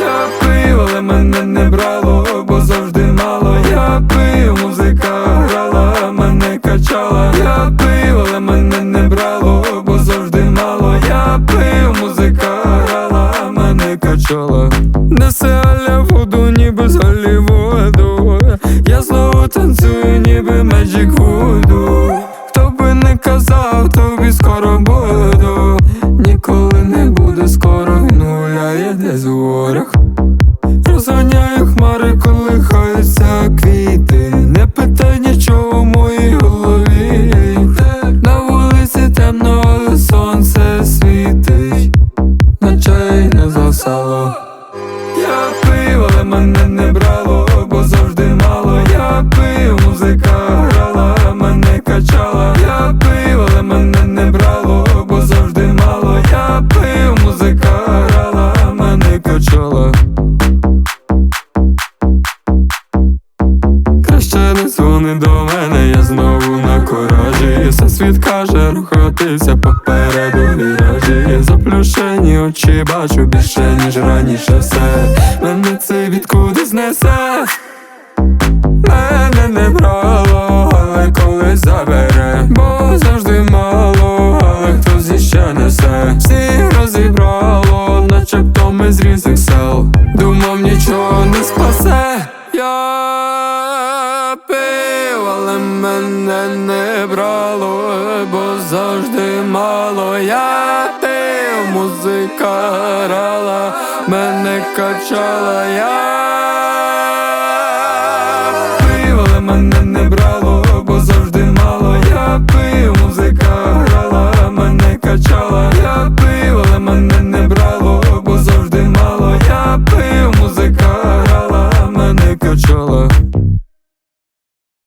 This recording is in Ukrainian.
Я пив, але мене не брало, бо завжди мало. Я пив, музика грала, мене качала. Я пив, але мене не брало, бо завжди мало. Я пив, музика грала, мене качала. Несе аля воду, ніби з Голлівуду Я знову танцюю, ніби Magic Voodoo Ночей Я пив, але мене не брало, бо завжди мало. Я пив, музика грала, мене качала. Я пив, але мене не брало, бо завжди мало. Я пив, музика грала, мене качала. Краще не дзвони до мене, я знову на коражі Все світ каже, рухатися попереду віражі Заплющені очі бачу більше, ніж раніше все. Мене це відкуди знесе? Мене не брало, але колись забере. Бо завжди мало, але хтось іще несе. Всіх розібрало, начебто ми з різних сел. Думав нічого не спасе. Я пив, але мене не брало, бо завжди мало. Я музика грала, мене качала я, пив, але мене не брало, бо завжди мало я. Пив, музика грала, мене качала, я. Пив, але мене не брало, бо завжди мало я. Пив, музика грала, мене качала.